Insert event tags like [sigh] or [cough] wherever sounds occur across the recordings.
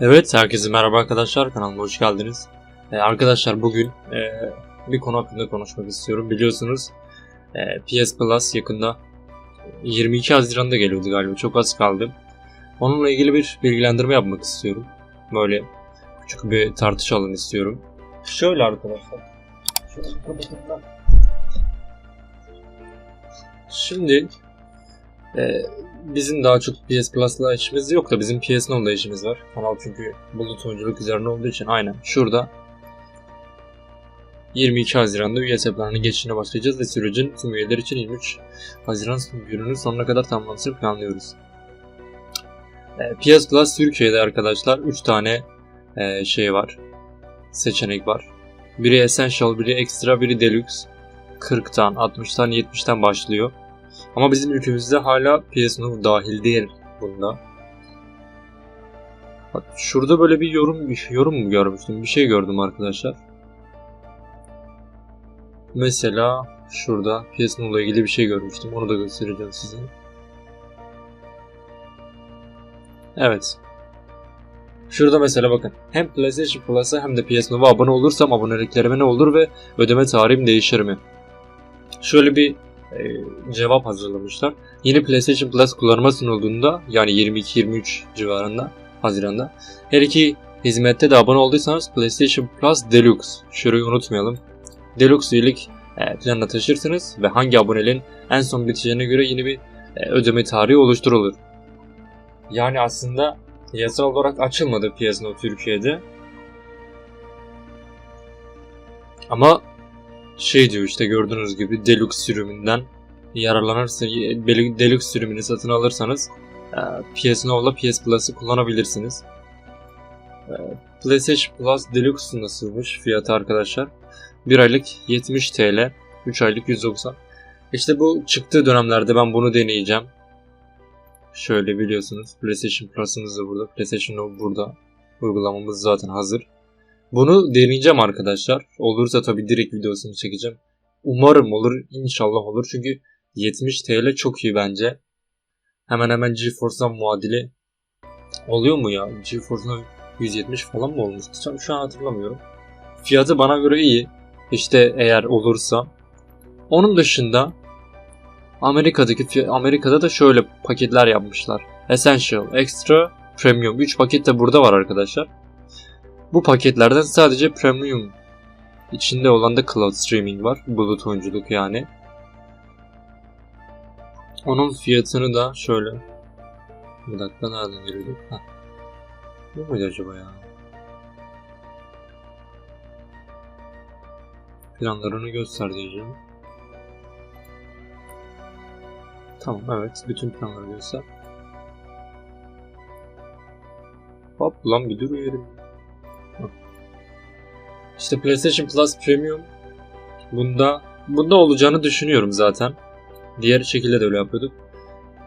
Evet, herkese merhaba arkadaşlar. Kanalıma hoş geldiniz. Ee, arkadaşlar bugün e, bir konu hakkında konuşmak istiyorum. Biliyorsunuz e, PS Plus yakında 22 Haziran'da geliyordu galiba. Çok az kaldı. Onunla ilgili bir bilgilendirme yapmak istiyorum. Böyle küçük bir tartışalım istiyorum. Şöyle arkadaşlar. Şimdi e, bizim daha çok PS Plus'la işimiz yok da bizim PS Now'la işimiz var. Kanal çünkü bulut oyunculuk üzerine olduğu için aynen şurada 22 Haziran'da üye hesaplarının geçişine başlayacağız ve sürecin tüm üyeler için 23 Haziran gününün sonuna kadar tamamlanmasını planlıyoruz. E, PS Plus Türkiye'de arkadaşlar 3 tane e, şey var. Seçenek var. Biri Essential, biri Extra, biri Deluxe. 40'tan, 60'tan, 70'ten başlıyor. Ama bizim ülkemizde hala Now dahil değil bunda. Şurada böyle bir yorum bir yorum mu görmüştüm? Bir şey gördüm arkadaşlar. Mesela şurada ile ilgili bir şey görmüştüm. Onu da göstereceğim size. Evet. Şurada mesela bakın. Hem PlayStation Plus'a hem de PS Now'a abone olursam aboneliklerime ne olur ve ödeme tarihim değişir mi? Şöyle bir e, cevap hazırlamışlar. Yeni PlayStation Plus kullanıma sunulduğunda yani 22-23 civarında Haziran'da her iki hizmette de abone olduysanız PlayStation Plus Deluxe şurayı unutmayalım. Deluxe üyelik e, planına taşırsınız ve hangi aboneliğin en son biteceğine göre yeni bir e, ödeme tarihi oluşturulur. Yani aslında yasal olarak açılmadı Now Türkiye'de. Ama şey diyor işte gördüğünüz gibi Deluxe sürümünden yararlanırsa Deluxe sürümünü satın alırsanız e, PS Now'la PS Plus'ı kullanabilirsiniz. E, PlayStation Plus Deluxe nasılmış fiyatı arkadaşlar? 1 aylık 70 TL, 3 aylık 190. İşte bu çıktığı dönemlerde ben bunu deneyeceğim. Şöyle biliyorsunuz PlayStation Plus'ımız da burada, PlayStation Now burada. Uygulamamız zaten hazır. Bunu deneyeceğim arkadaşlar. Olursa tabii direkt videosunu çekeceğim. Umarım olur. İnşallah olur. Çünkü 70 TL çok iyi bence. Hemen hemen GeForce'dan muadili oluyor mu ya? GeForce'dan 170 falan mı olmuştu? Şu an hatırlamıyorum. Fiyatı bana göre iyi. İşte eğer olursa. Onun dışında Amerika'daki Amerika'da da şöyle paketler yapmışlar. Essential, Extra, Premium. 3 paket de burada var arkadaşlar. Bu paketlerden sadece Premium içinde olan da Cloud Streaming var. Bulut oyunculuk yani. Onun fiyatını da şöyle bir dakika nereden giriyorduk? Heh. Bu muydu acaba ya? Planlarını göster diyeceğim. Tamam evet bütün planları göster. Hop lan bir dur yerim. İşte PlayStation Plus Premium bunda bunda olacağını düşünüyorum zaten. Diğer şekilde de öyle yapıyorduk.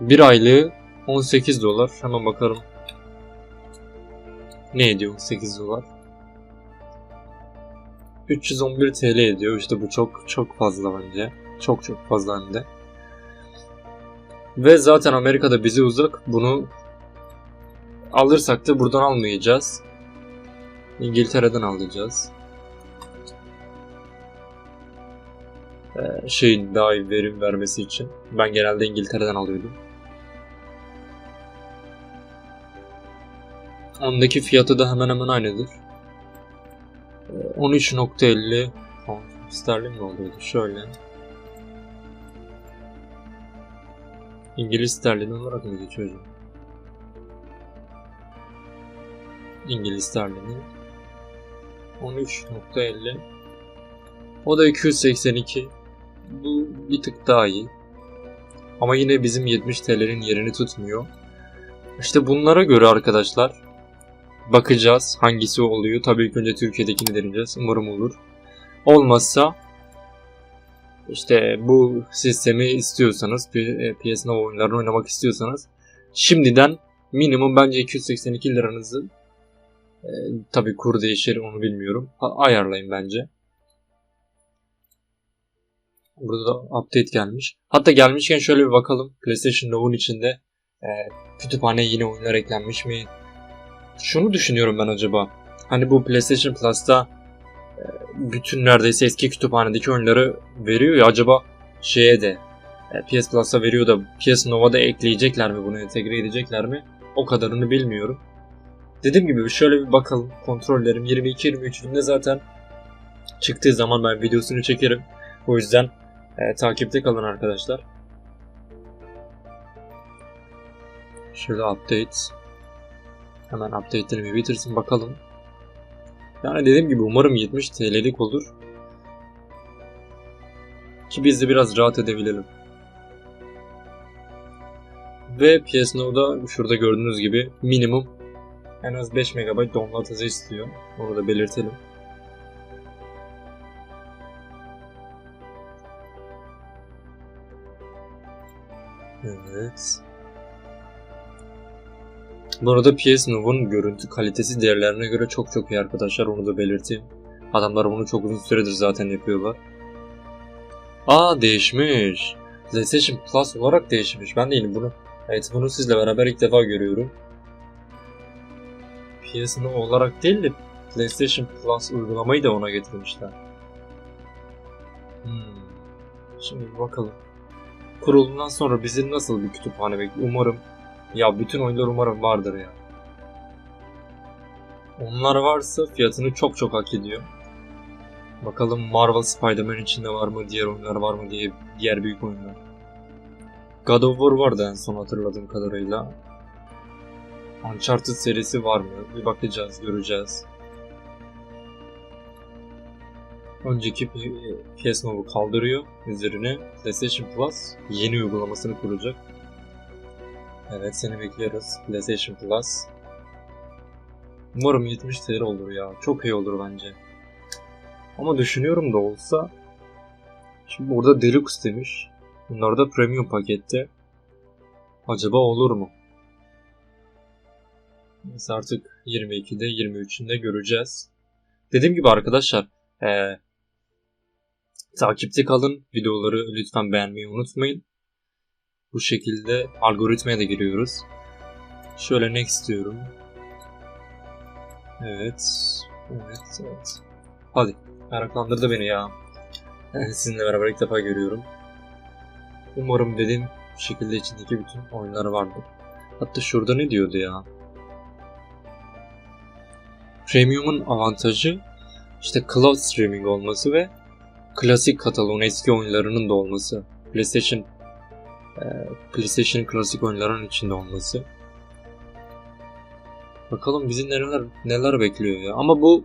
Bir aylığı 18 dolar. Hemen bakalım. Ne ediyor 18 dolar? 311 TL ediyor. İşte bu çok çok fazla bence. Çok çok fazla hem de. Ve zaten Amerika'da bize uzak. Bunu alırsak da buradan almayacağız. İngiltere'den alacağız. Şeyin daha iyi verim vermesi için. Ben genelde İngiltere'den alıyordum. Ondaki fiyatı da hemen hemen aynıdır. 13.50 sterlin mi oluyordu? Şöyle. İngiliz sterlini olarak mı geçiyor? İngiliz sterlini 13.50 o da 282 bu bir tık daha iyi. Ama yine bizim 70 TL'nin yerini tutmuyor. İşte bunlara göre arkadaşlar bakacağız hangisi oluyor. Tabii ki önce Türkiye'dekini deneyeceğiz. Umarım olur. Olmazsa işte bu sistemi istiyorsanız PS Now oyunlarını oynamak istiyorsanız şimdiden minimum bence 282 liranızı e, tabii kur değişir onu bilmiyorum. ayarlayın bence. Burada da update gelmiş. Hatta gelmişken şöyle bir bakalım. PlayStation Now'un içinde e, kütüphane yeni oyunlar eklenmiş mi? şunu düşünüyorum ben acaba. Hani bu PlayStation Plus'ta e, bütün neredeyse eski kütüphanedeki oyunları veriyor ya acaba şeye de e, PS Plus'a veriyor da PS Nova'da ekleyecekler mi bunu entegre edecekler mi? O kadarını bilmiyorum. Dediğim gibi şöyle bir bakalım. Kontrollerim 22-23'ünde zaten çıktığı zaman ben videosunu çekerim. O yüzden e, takipte kalın arkadaşlar. Şöyle update. Hemen update'leri bir bitirsin bakalım. Yani dediğim gibi umarım 70 TL'lik olur. Ki biz de biraz rahat edebilelim. Ve PS Now'da şurada gördüğünüz gibi minimum en az 5 MB download hızı istiyor. Onu da belirtelim. Evet. Bu arada PS Now'un görüntü kalitesi diğerlerine göre çok çok iyi arkadaşlar onu da belirteyim. Adamlar bunu çok uzun süredir zaten yapıyorlar. Aa değişmiş. PlayStation Plus olarak değişmiş. Ben değilim bunu. Evet bunu sizle beraber ilk defa görüyorum. PS Now olarak değil de PlayStation Plus uygulamayı da ona getirmişler. Hmm. Şimdi bakalım. Kurulundan sonra bizi nasıl bir kütüphane bekliyor? Umarım ya bütün oyunlar umarım vardır ya. Onlar varsa fiyatını çok çok hak ediyor. Bakalım Marvel Spider-Man içinde var mı, diğer oyunlar var mı diye diğer büyük oyunlar. God of War vardı en son hatırladığım kadarıyla. Uncharted serisi var mı? Bir bakacağız, göreceğiz. Önceki PS Now'u kaldırıyor. Üzerine PlayStation Plus yeni uygulamasını kuracak. Evet seni bekliyoruz. PlayStation Plus. Umarım 70 TL olur ya. Çok iyi olur bence. Ama düşünüyorum da olsa Şimdi burada Deluxe demiş. Bunlar da Premium pakette. Acaba olur mu? Biz artık 22'de 23'ünde göreceğiz. Dediğim gibi arkadaşlar ee, takipte kalın. Videoları lütfen beğenmeyi unutmayın. Bu şekilde algoritmaya da giriyoruz. Şöyle next diyorum. Evet. Evet, evet. Hadi. Meraklandırdı beni ya. [laughs] Sizinle beraber ilk defa görüyorum. Umarım dediğim şekilde içindeki bütün oyunlar vardır. Hatta şurada ne diyordu ya? Premium'un avantajı işte cloud streaming olması ve klasik kataloğun eski oyunlarının da olması. PlayStation e, PlayStation klasik oyunların içinde olması. Bakalım bizi neler neler bekliyor ya. Ama bu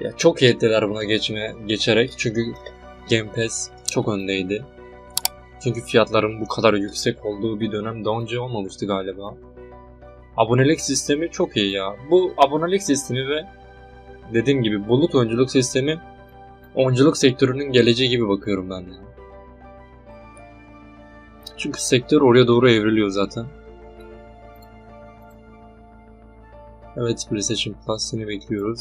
ya çok iyi ettiler buna geçme geçerek çünkü Game Pass çok öndeydi. Çünkü fiyatların bu kadar yüksek olduğu bir dönem daha önce olmamıştı galiba. Abonelik sistemi çok iyi ya. Bu abonelik sistemi ve dediğim gibi bulut oyunculuk sistemi oyunculuk sektörünün geleceği gibi bakıyorum ben de. Çünkü sektör oraya doğru evriliyor zaten. Evet PlayStation Plus seni bekliyoruz.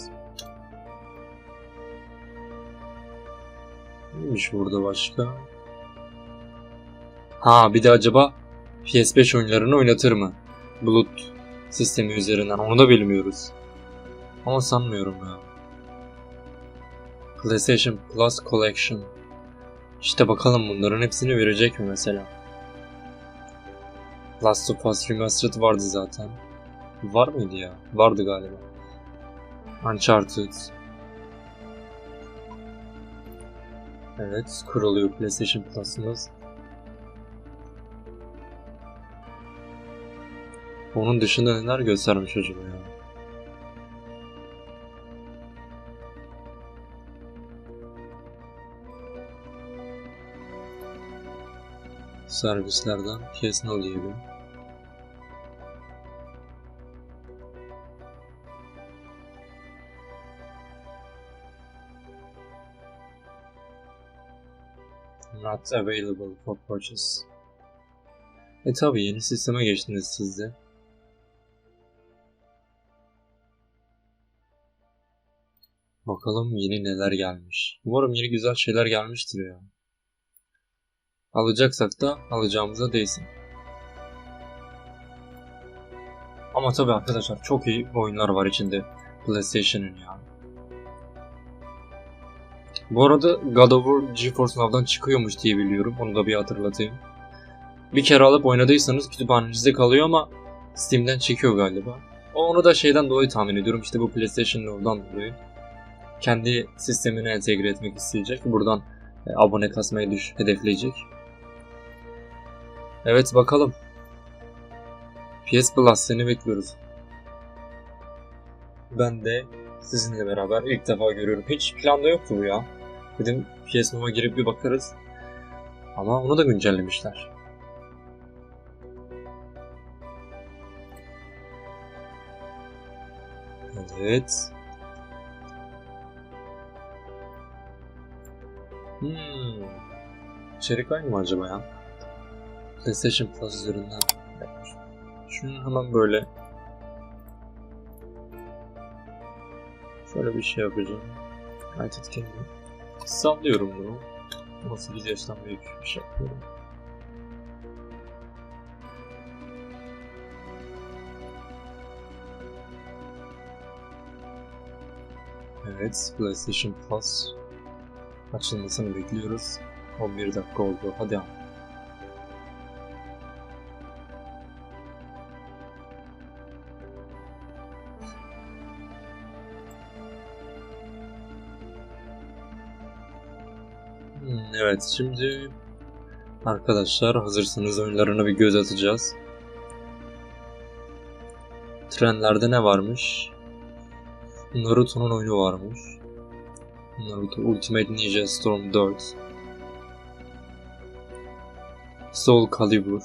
Neymiş burada başka? Ha bir de acaba PS5 oyunlarını oynatır mı? Bulut sistemi üzerinden onu da bilmiyoruz. Ama sanmıyorum ya. PlayStation Plus Collection. İşte bakalım bunların hepsini verecek mi mesela? Last of Us Remastered vardı zaten. Var mıydı ya? Vardı galiba. Uncharted. Evet, kuruluyor PlayStation Plus'ımız. Onun dışında neler göstermiş acaba ya? Servislerden kesin alıyorum. Not available for purchase. E tabi yeni sisteme geçtiniz siz de. Bakalım yeni neler gelmiş. Umarım yeni güzel şeyler gelmiştir ya. Alacaksak da alacağımıza değsin. Ama tabii arkadaşlar çok iyi oyunlar var içinde PlayStation'ın ya. Bu arada God of War GeForce Now'dan çıkıyormuş diye biliyorum. Onu da bir hatırlatayım. Bir kere alıp oynadıysanız kütüphanenizde kalıyor ama Steam'den çekiyor galiba. Onu da şeyden dolayı tahmin ediyorum. İşte bu PlayStation Now'dan dolayı. Kendi sistemine entegre etmek isteyecek. Buradan e, abone kasmayı düş hedefleyecek. Evet bakalım. PS Plus seni bekliyoruz. Ben de sizinle beraber ilk defa görüyorum. Hiç planda yoktu bu ya. Dedim PS Now'a girip bir bakarız. Ama onu da güncellemişler. Evet. Hmm. İçerik aynı mı acaba ya? PlayStation Plus üzerinden. Şunu hemen böyle şöyle bir şey yapacağım. United Kingdom. Sallıyorum bunu. 18 yaştan büyük bir şey yapıyorum. Evet, PlayStation Plus açılmasını bekliyoruz. 11 dakika oldu. Hadi ama. Evet, şimdi arkadaşlar hazırsanız oyunlarına bir göz atacağız. Trendlerde ne varmış? Naruto'nun oyunu varmış. Naruto Ultimate Ninja Storm 4. Soul Calibur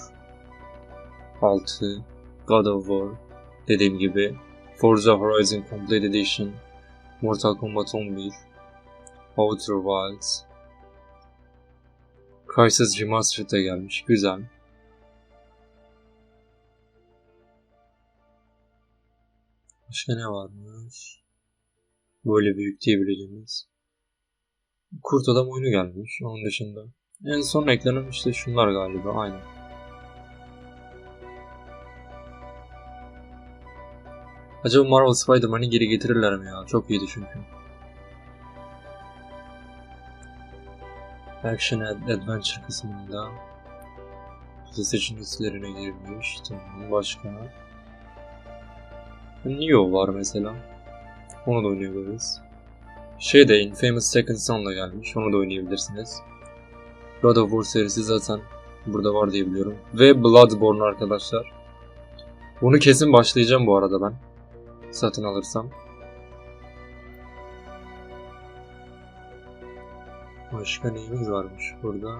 6. God of War dediğim gibi Forza Horizon Complete Edition Mortal Kombat 11 Outer Wilds Remastered de gelmiş. Güzel. Başka ne varmış? Böyle büyük diyebileceğimiz. Kurt Adam oyunu gelmiş. Onun dışında. En son eklenen işte şunlar galiba. Aynen. Acaba Marvel Spider-Man'i geri getirirler mi ya? Çok iyiydi çünkü. Action Ad- Adventure kısmında PlayStation listelerine girmiş. Tamam. Başka. Neo var mesela. Onu da oynayabiliriz. Şey de Infamous Second Son'la gelmiş. Onu da oynayabilirsiniz. God of War serisi zaten burada var diye biliyorum. Ve Bloodborne arkadaşlar. Bunu kesin başlayacağım bu arada ben. Satın alırsam. Başka neyimiz varmış burada?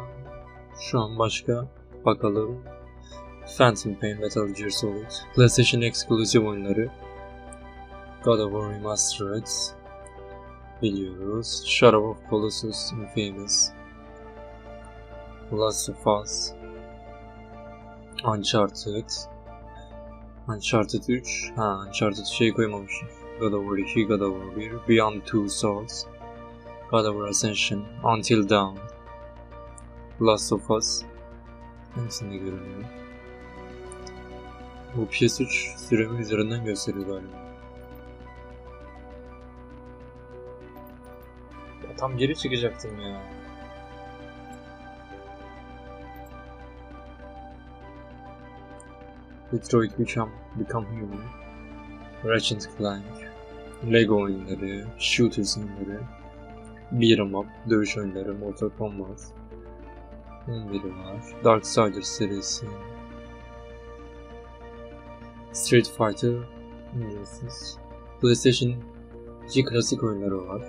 Şu an başka bakalım. Phantom Pain, Metal Gear Solid, PlayStation Exclusive oyunları, God of War Remastered, biliyoruz. Shadow of Colossus, Infamous, Last of Us, Uncharted, Uncharted 3, ha Uncharted şey koymamışım. God of War 2, God of War 1, Beyond Two Souls, Of War Ascension, Until Dawn, Last of Us, hepsinde görünüyor. Bu PS3 sürümü üzerinden gösteriyor galiba. Ya tam geri çıkacaktım ya. Detroit Become, Become Human, Ratchet Clank, Lego oyunları, Shooters oyunları, Beat'em Up, dövüş oyunları, Mortal Kombat, 11 var, Darksiders serisi, Street Fighter, ücretsiz, PlayStation 2 klasik oyunları var.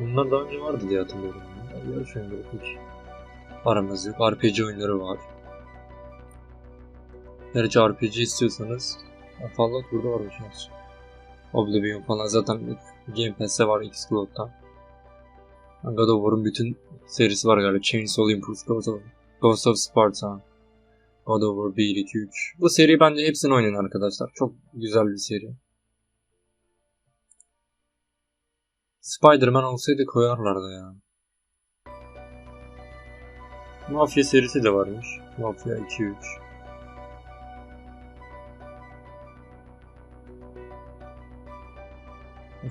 Bunlar daha önce vardı diye hatırlıyorum. Ya. Yarış oyunları pek aramız yok. RPG oyunları var. Gerçi RPG istiyorsanız Fallout burada varmış. Oblivion falan zaten Game Pass'te var Xcloud'da. God of War'un bütün serisi var galiba. Chainsaw Impulse, Ghost of, Ghost of Sparta, God of War 1, 2, 3. Bu seri bence hepsini oynayın arkadaşlar. Çok güzel bir seri. Spider-Man olsaydı koyarlardı ya. Mafya serisi de varmış. Mafya 2,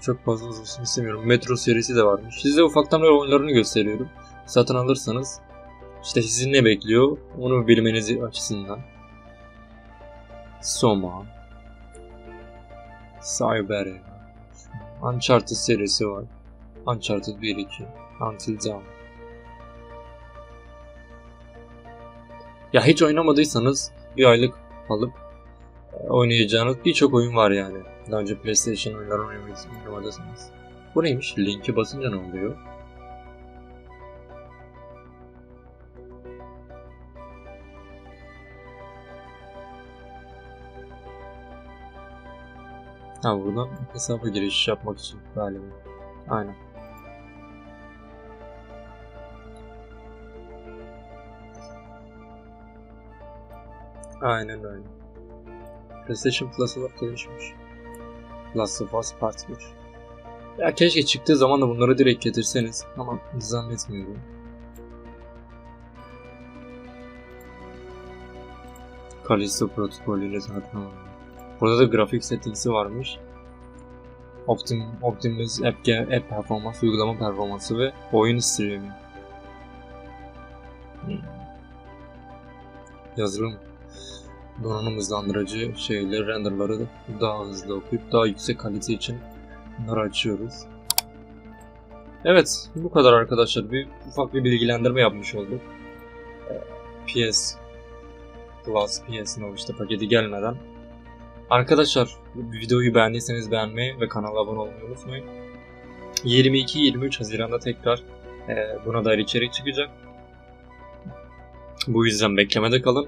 Çok fazla uzun istemiyorum. Metro serisi de varmış. Size ufaktan böyle oyunlarını gösteriyorum. Satın alırsanız işte sizi ne bekliyor onu bilmenizi açısından. Soma. Cyber. Uncharted serisi var. Uncharted 1-2. Until Dawn. Ya hiç oynamadıysanız bir aylık alıp e, oynayacağınız birçok oyun var yani. Daha önce PlayStation oyunları oynamadıysanız. Bu neymiş? Linki basınca ne oluyor? Ha buradan hesaba giriş yapmak için galiba. Aynen. Aynen öyle. PlayStation Plus olarak gelişmiş. Last of Us Part 1. Ya keşke çıktığı zaman da bunları direkt getirseniz ama zannetmiyorum. Callisto protokolüyle zaten. Burada da grafik settings'i varmış. Optim, Optimus App, App performans, uygulama performansı ve oyun streaming. Hmm. Yazılım donanım hızlandırıcı şeyleri, renderları da daha hızlı okuyup daha yüksek kalite için bunları açıyoruz. Evet, bu kadar arkadaşlar. Bir ufak bir bilgilendirme yapmış olduk. Ee, PS Plus, PS Now işte paketi gelmeden. Arkadaşlar, videoyu beğendiyseniz beğenmeyi ve kanala abone olmayı unutmayın. 22-23 Haziran'da tekrar e, buna dair içerik çıkacak. Bu yüzden beklemede kalın.